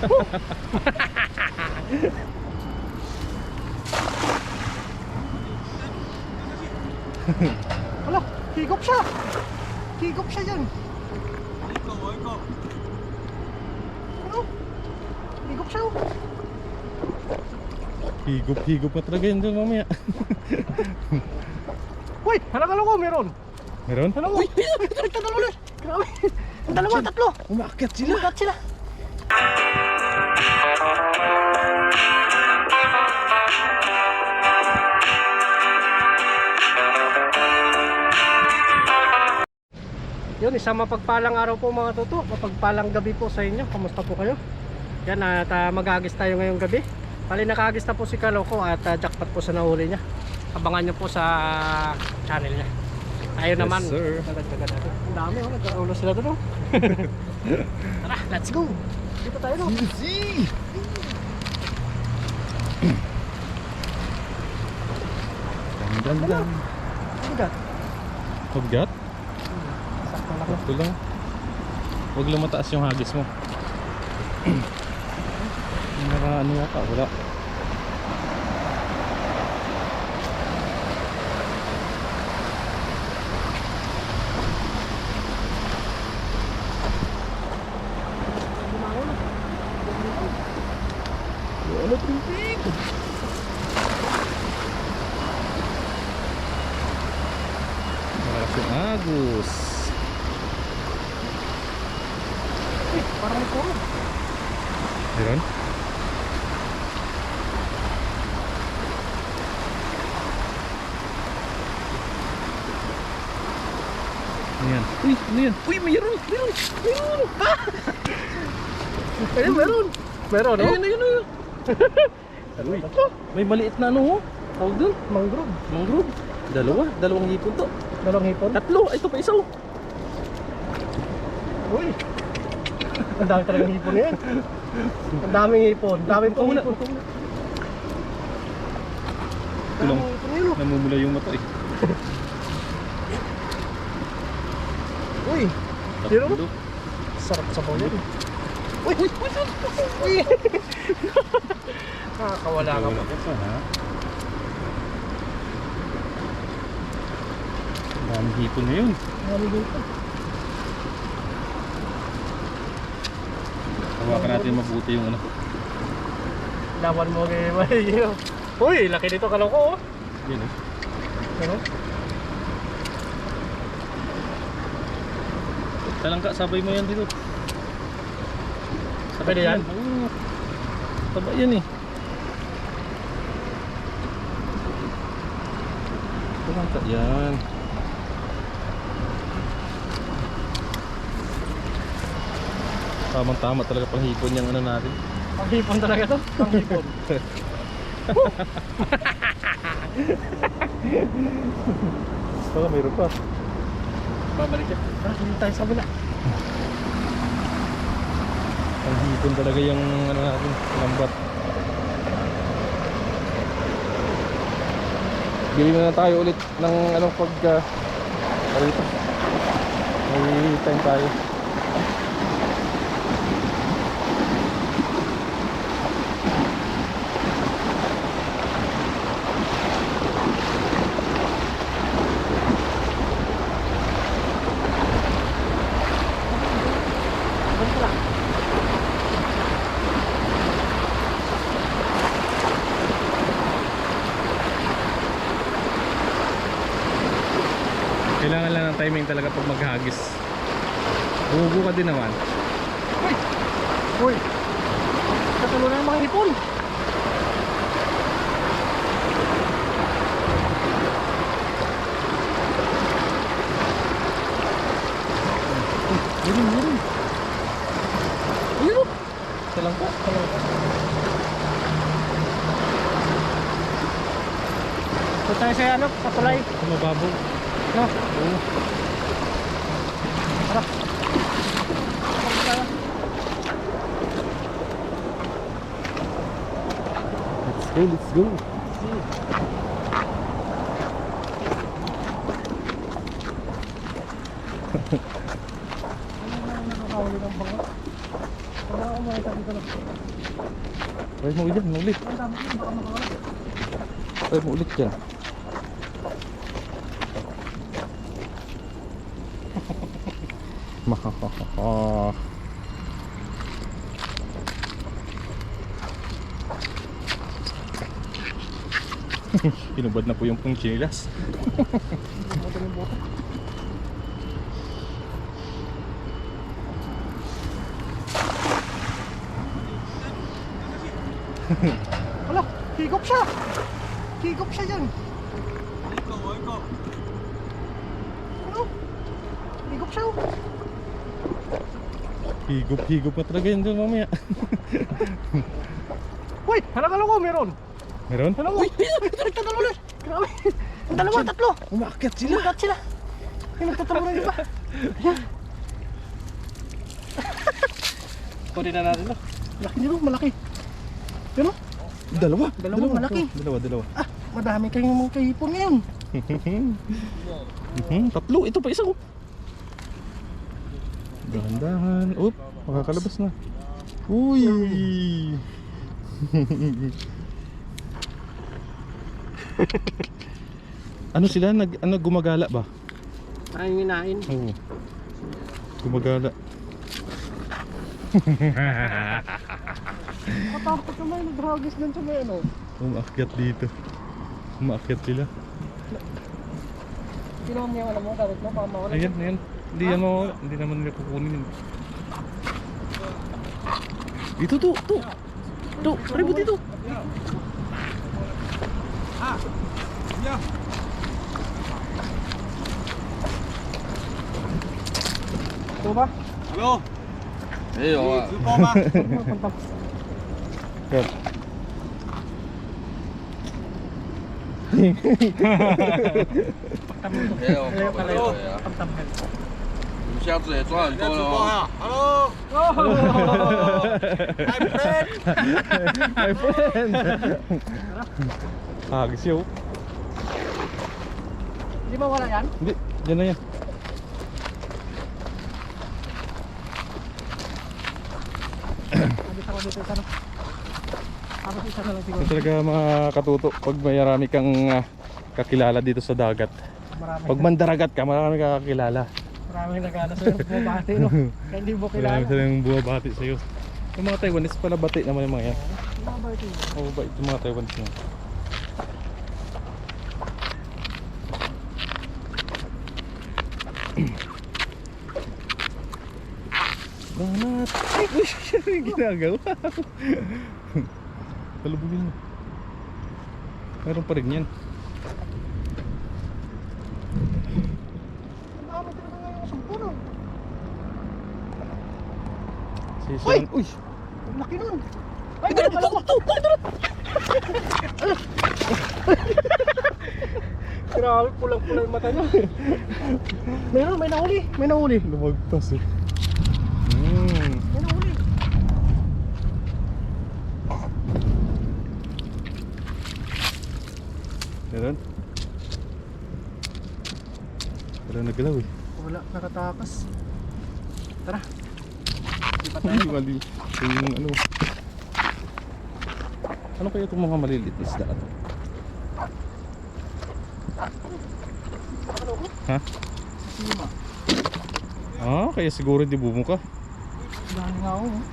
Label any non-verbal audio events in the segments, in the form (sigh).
(laughs) Hala, higop siya. Higop siya dyan. Ano? Higop siya. oh. Higop-higop pa talaga yun dyan mamaya. (laughs) Uy, halakala ko meron. Meron? (laughs) Dalawa. Uy, ito dalawa ulit. Grabe. Ang dalawa, tatlo. Umakyat sila. Umagat sila. Yun, isang mapagpalang araw po mga tuto. Mapagpalang gabi po sa inyo. Kamusta po kayo? Yan, at uh, mag-agis tayo ngayong gabi. Pali nakagis na po si Kaloko at ah, jackpot po sa nahuli niya. Abangan nyo po sa channel niya. Tayo Yes, naman. sir. Ang dami, oh, nagkarulo sila doon. Oh. (laughs) Tara, let's go. Dito tayo, no? Easy! Dan dan dan. Bigat. Paggat? Lang. Huwag lang yung hagis mo. (clears throat) Naka ano yata, wala. Ano tubig? Malakas yung agos. May kuro. Meron? Ano yan? Uy, ano yan? Uy, mayroon! Mayroon! Mayroon! Ayun, meron. Meron, (laughs) no? Ayun, ayun, ayun! (laughs) Uy, may maliit na ano, oh. Tawag dun? Mangrove. Mangrove. Dalawa, dalawang hipon to. Dalawang hipon. Tatlo, ito pa isa, oh. Uy. Ang dami talagang hipon yan. Ang daming hipon. Ang daming Wala. hipon. Oh. Namumula yung mata, eh. Uy. Zero? Tatlo. Sarap sa baw yan. Uy, uy, uy, uy. Nakakawala ka pa. Ang hipon na yun. Daming hipon. Hawakan natin mabuti yung ano. Laban mo kay Mario. Uy, laki nito kaloko, oh. Yun, eh. Ano? Talangka, sabay mo yan dito. Pwede yan? Oo. Taba yan eh. Talangka yan. Tamang-tama talaga pang hipon yung ano natin. Pang hipon talaga to. Pang hipon. Baka mayroon pa. Babalik yan. Tara, hindi tayo sa kabila. Pang hipon talaga yung ano natin, lambat. Bili na tayo ulit ng anong pag uh, ano. May time tayo. Kailangan lang ng timing talaga pag maghagis. Bugo ka din naman. Uy! Uy! Katulo na yung mga hipon. Meron, meron. Ayun o. Talangka. Talangka. Ito tayo sa ano, sa tulay. Mababaw. No? Oo. Tara. Tara tayo. Let's go, let's go. Ano na nakakawali ng banga? Wala akong makita Dito na. Try mo dyan, ulit. Ang dami ko, baka makawala. Try mo ulit dyan. Mahahaha. (laughs) Pinubad na po yung pong buto. Wala, higop siya. Higop siya yan. Ano? Higop siya. oh. Higop-higop na talaga yun dyan mamaya. (laughs) Wait, halakala ko meron. Meron? Dalawa. Uy, nagtatalo na. Grabe. Ang dalawa, tatlo. Umakyat Sila. sila. Yung nagtatalo na iba. Ayan. (laughs) Kunin na natin to. Laki nyo, malaki. Yun o. Dalawa. Dalawa, malaki. Dalawa, dalawa. Ah, madami kayong mga kahipon ngayon. (laughs) Mhm, Tatlo. Ito pa isa ko. Dahan-dahan. Oop, makakalabas na. Uy! (laughs) ano sila? Nag, ano, gumagala ba? Ay, hinain. Oo. Gumagala. (laughs) Matapos naman, naghagis din sa may ano. Umakyat dito. Umakyat sila. Kinuha mo yung alam mo, gamit mo, baka mawala. Ayan, ayan. Hindi ano, hindi naman nila kukunin. Dito to, to. To, rebo dito. Ah. Yeah. Ito ba? Yo. Eh, yo. Ito ba? Yan. Pagtamon. Pagtamon. Pagtamon. 啊， Pagtamkan. 你们下次也抓很多了哦。 Oh! My friend. Hagis yun. Hindi mawala yan? Hindi, dyan na yan. Habis ako dito isa na. Tapos isa na lang siguro. Ito talaga mga katuto pag mayarami kang ah, kakilala dito sa dagat. Marami. Pag mandaragat ka, marami kang kakilala. Maraming nagana sa'yo. Bumabati no. (laughs) Kaya hindi mo kilala. Marami silang buwabati sa'yo. Yung mga Taiwanese pala bati naman yung mga yan. Bumabati. Oo, bait yung mga Taiwanese na. Banat! (clears throat) Ay, uy, (laughs) siya yung ginagawa. (laughs) Kalubugin mo. Meron pa rin yan. Ang amat sa puno. Sisyan. Uy! Ang laki nun. Ay, dala, dala, dala, dala. Grabe, pulang-pula yung mata niya. (laughs) Meron, may nahuli. May nahuli. Lumagpas eh. Hmm. May nahuli. Meron? Wala nagalaw eh. Wala, nakatakas. Tara. Mali. Ito yung ano. Ano kaya itong mga maliliit na isda? Ano? Ha? Sima. Ah, kaya siguro hindi bumuka. Dahil nga ako. oh.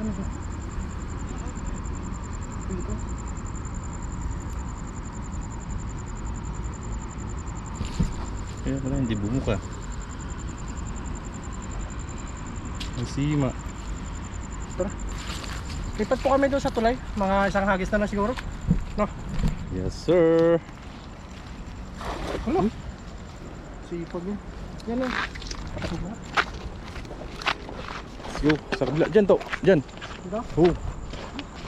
Ano ba? Kaya pala hindi bumuka. Ang sima. Lipat po kami doon sa tulay. Mga isang hagis na lang siguro. No? Yes, sir. Ano? Sipag yun. Yan o. Patapos na. Let's go. Sa kabila. Dyan to. Dyan. Dito. Oo.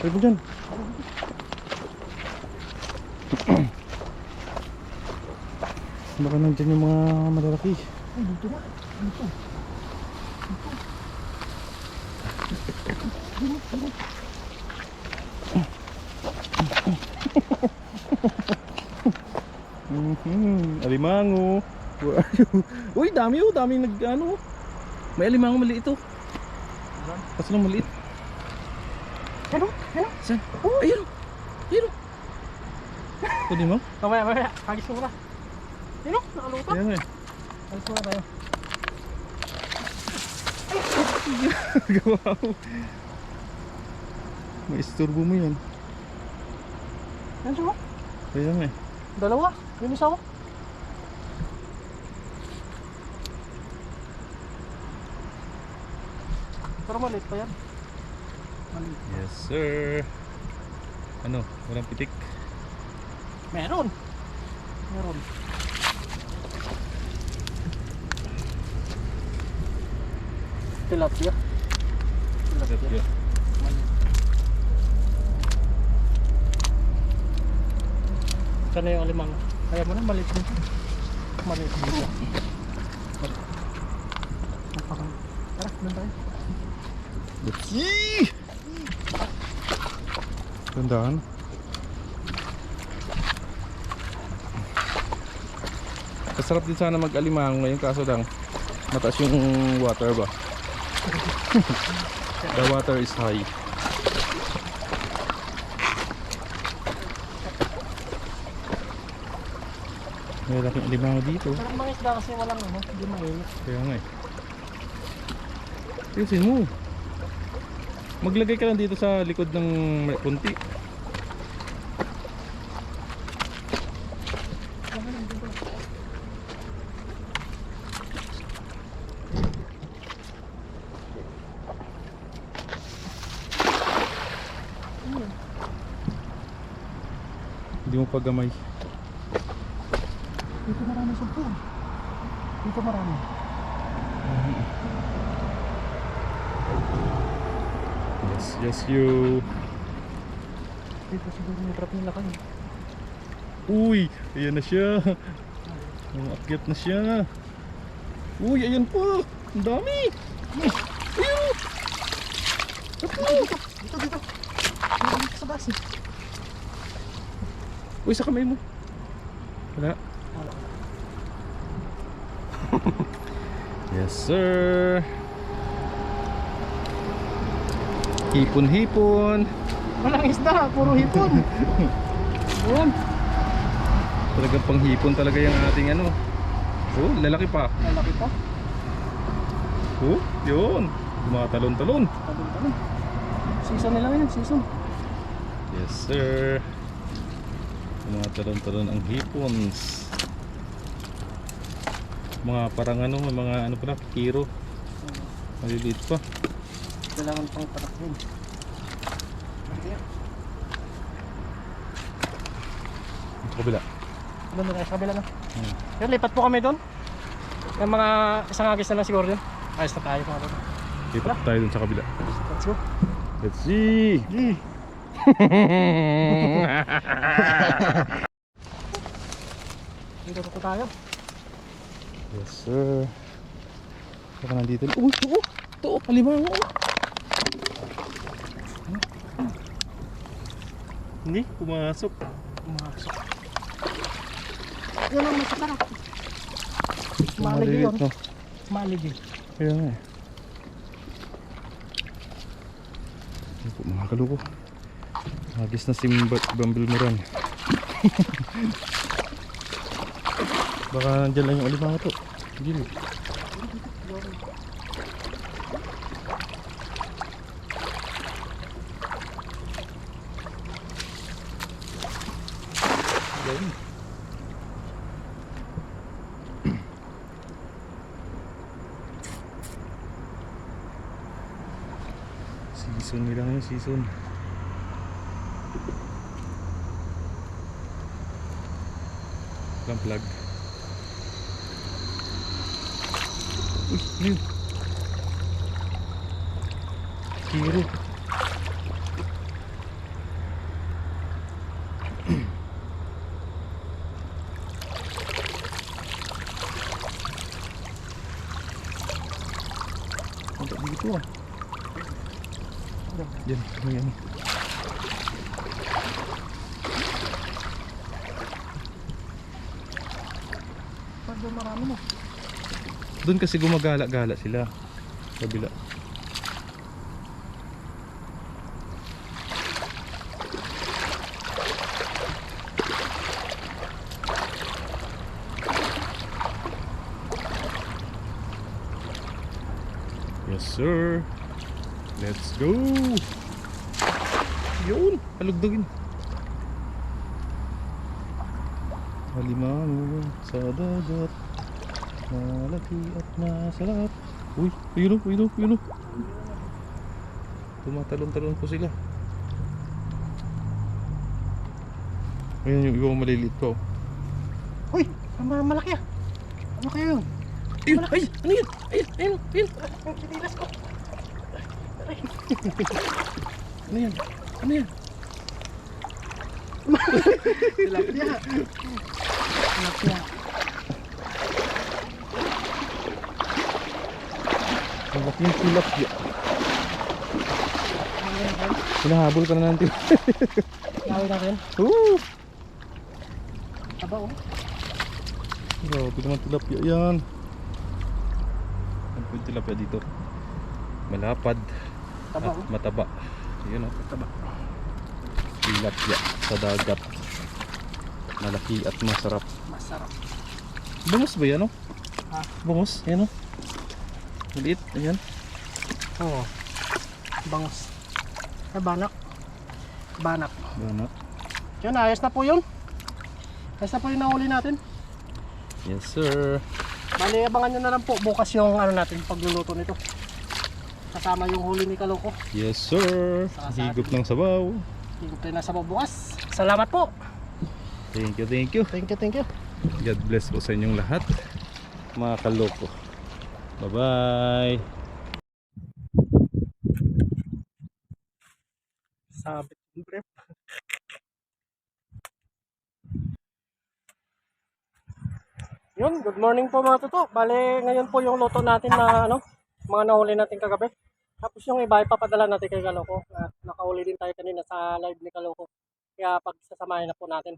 Try mo dyan. Baka nandyan yung mga malalaki. Ay, dito na. Dito. Mhm. Alimango. Where are you? Uy, dami oh, dami nag ano. May alimango maliit. Saan? Kaso lang maliit. Ano? Ano? Saan? Oh, ayun. Ayun. Kunin mo? Mamaya, mamaya. Hagis mo na. Yun o, nakaluto. Ayan eh. Hagis mo na tayo. (laughs) wow. May isturbo mo yan. Yan siya o. Ayan eh. Dalawa. Yung isa o. Pero maliit pa yan. Maliit. Yes sir. Ano? Walang pitik. Meron. Meron. Tilapia. Tilapia. Maliit. Sana yung alimang. Kaya mo na maliit dito. Maliit dito. Napaka- Tara, doon tayo. Yee! Tandaan. Masarap din sana mag-alimango ngayon kaso lang mataas yung water ba? The water is high. May laking alimango dito. Parang mga isda kasi walang ano, hindi mainit. Kaya nga eh. Tingnan mo. Maglagay ka lang dito sa likod ng punti. Hindi mo pagamay. Dito marami sumpo. Dito marami. Yes, yes you. Dito siguro may trap nila kayo. Uy, ayan na siya. Umakyat na siya. Uy, ayan pa. Ang dami. Ayun. Dito, dito. Dito, dito sa basi. Uy, sa kamay mo. Wala. (laughs) yes, sir. Hipon-hipon. Walang isda, puro hipon. (laughs) Ayan. Talagang panghipon talaga yung ating ano. Oh, lalaki pa. Lalaki pa. Oh, yun. Tumatalon-talon. Talon-talon. Season nila ngayon, season. Yes, sir. Tumatalon-talon ang hipons. Mga parang ano, mga ano pa na, kiro. Maliliit pa. Kailangan pang tarak yun. Sa kabila. Doon tayo sa kabila na. Hmm. Yan, lipat po kami doon. Yung mga isang agis na lang siguro yun. Ayos na tayo mga doon. Lipat tayo dun sa kabila. Let's go. Let's see. Yee. Dito po tayo. yes, sir. Saka nandito. Uy, ito. oh. Ito, alimango. oh. Hindi, pumasok. Pumasok. Yan ang masasarap. Maligi yun. Maligi. Kaya nga eh. Ano po mga kaluko. Agis na si Mb- Bumble Moran. Baka nandyan lang yung alimango to. Gilid. Galing. Season nila ngayon, season. Plug. Uy, ano yun? Hero. Ang dito ah. Yan, may ano. Pag doon kasi gumagala-gala sila. Kabila. Yes, sir. Let's go. Yun, halugdugin. Halimango sa dagat. Malaki at masarap. Uy, ayun o, ayun o, ayun o. Tumatalon-talon po sila. Ayun yung ibang maliliit oh. Uy, ma- malaki ah. Ano kaya yun? Ayun, ay, ano yun? Ayun, ayun, ayun. Ang kinilas ko. Ano yan? Ano yan? Tilapia. Tilapia. (laughs) Ang laki yung tilapia. Hinahabol ka na natin. Lawin natin. Woo! Aba oh. Grabe naman tilapia yan. Ano po yung tilapia dito? Malapad Taba at oh. mataba. Yun o. Mataba. Tilapia sa dagat. Malaki at masarap. Masarap. Bungos ba yan o? Ha? Bungos? Yan o. Maliit. Ayan. Oo. Bangus. Ay, banak. Banak. Ano? Yun, ayos na po yun. Ayos na po yung nahuli natin. Yes sir. Bali, abangan nyo na lang po bukas yung ano natin, pagluluto nito. Kasama yung huli ni Kaloko. Yes sir. Saka sa Higop ng sabaw. Higop tayo na sa bukas. Salamat po. Thank you, thank you. Thank you, thank you. God bless po sa inyong lahat. Mga kaloko. Bye-bye. Sabit yung brief. Yun, good morning po mga tuto. Bale, ngayon po yung luto natin na ano, mga nahuli natin kagabi. Tapos yung iba ipapadala natin kay Kaloko. At nakahuli din tayo kanina sa live ni Kaloko. Kaya pagsasamahin na po natin.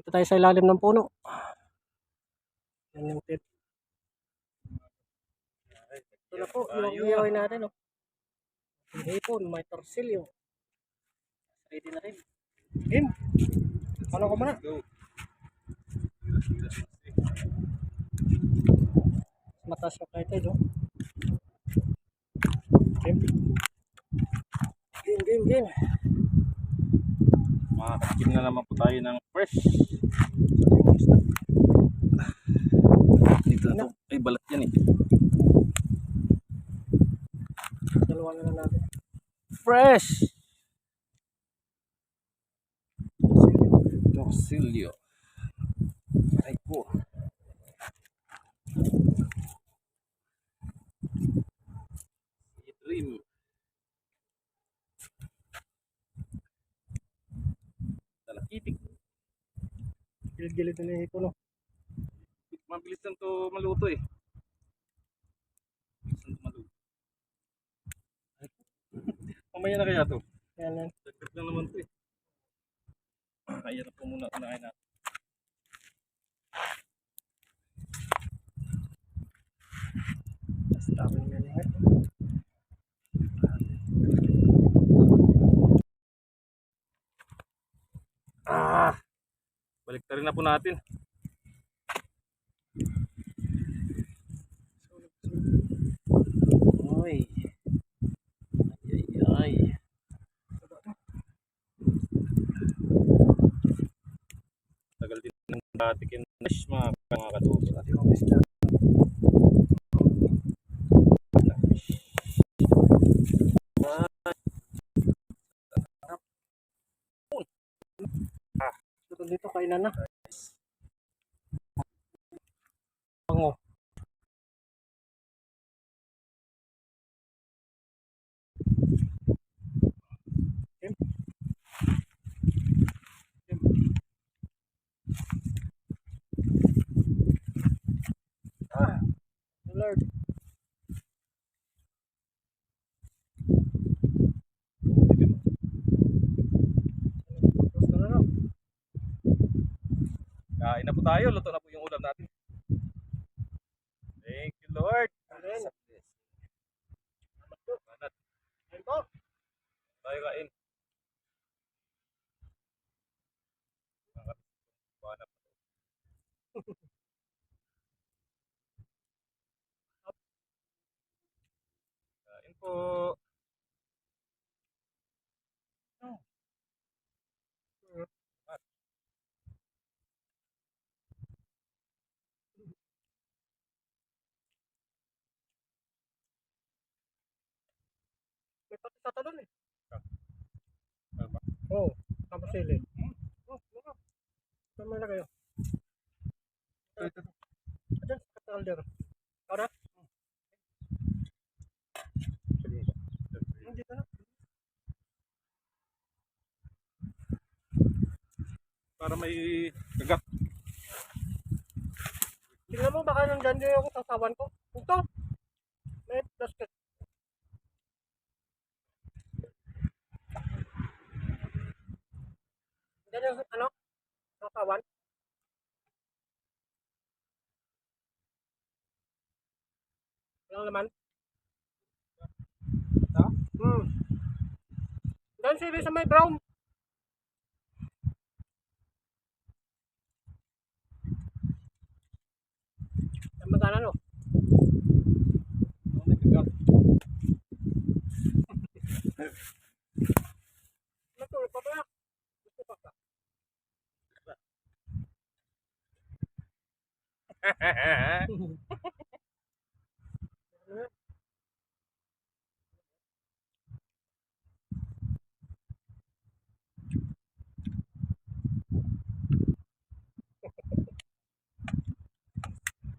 Dito tayo sa ilalim ng puno. Yan yung tip. Ito na po, yung iyaw natin. Oh. May hipon, may torsilyo. Ready na rin. Game. Ano ko muna? Mataas yung kite, no? Game. Game, game, game. Makakakim na naman po tayo ng fresh. Dito na to. Ay, balat yan eh. Dalawa na lang natin. Fresh! Torsilyo. Ay po. Dream. Talakitik. Gilid-gilid na yung hipon, no? Mabilis lang to maluto eh. Mabilis lang to maluto. (laughs) Mamaya na kaya to. Yan, yan. Dagdag lang naman to eh. Ayan na po muna unahin natin. Tapos yung galingan. Ah! Balik rin na po natin. Ay. Ay, ay, ay. Tagal din ng datikin fish mga mga katuto natin. Na fish. Dito dito kainan na. Ah, Lord. Na lang. Kain na po tayo. Luto na po yung ulam natin. Thank Lord. Amen. Po. Tayo kain. Banat. (laughs) Kain po. May pati sa talon eh. Tama. Oo. Oh, tapos sili. Oh, ano? Saan mo ilagay yun? Ito, ito. Diyan, sa calder. Para? Ka na. Para may gagak. Tingnan mo, baka nandyan din yung sasawan ko. Ito. May basket. Diyan yung ano? Sasawan. Walang laman. Hmm. Diyan sili sa may brown. Ang magkano no? Matulog pa ba? Gusto pa ka?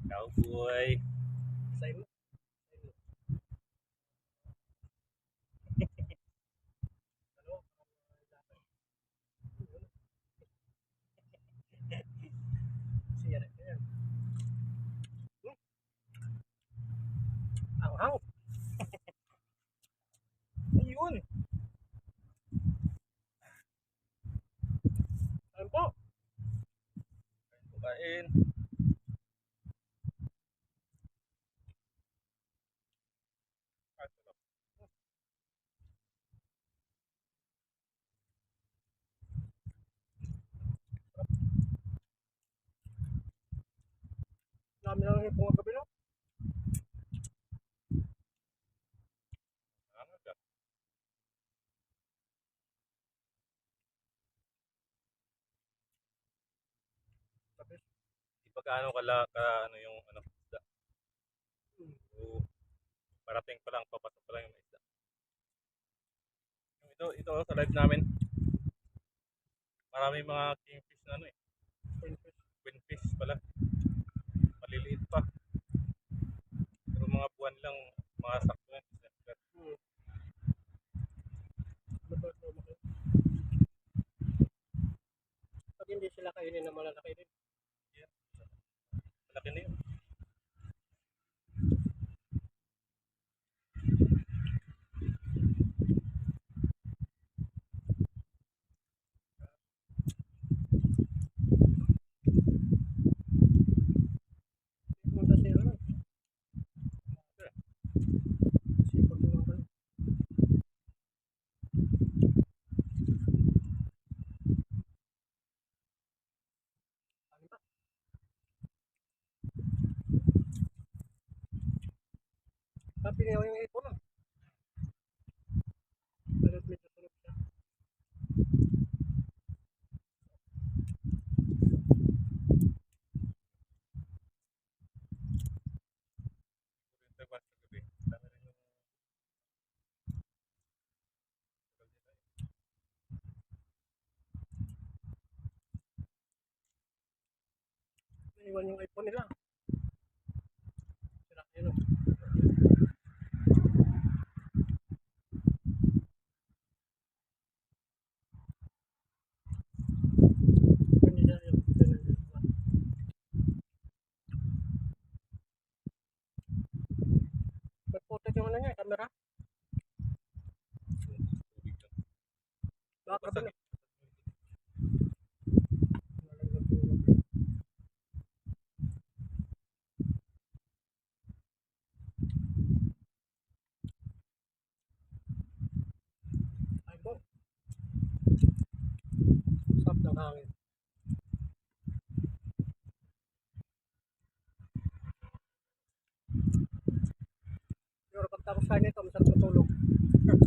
Cowboy. (laughs) Sa'yo. Siya rin yan. Ang hang. Ayun. Ayun po. Kain. Dami lang yung bunga gabi no? Di ba gaano kala ka ano yung ano isda. Hmm. So, parating pa lang papasok pa lang yung isda. Ito ito sa live namin. Marami mga kingfish na ano eh. Queenfish pala. Maliliit pa. Pero mga buwan lang mga sakto yan. Hmm. Pag hindi sila kainin na malalaki din. Malaki na yun. Punta sila ano? Sipag mo naman. Ano ba? Niya yung ipon ah. Pero medyo sunog siya. Rin yung iPhone nila. Sira yun oh. Hindi na yun. Hindi na yun. Nag-photo yung ano niya, camera. tubig lang. Baka ba Pagkatapos kain nito, masarap matulog. (laughs)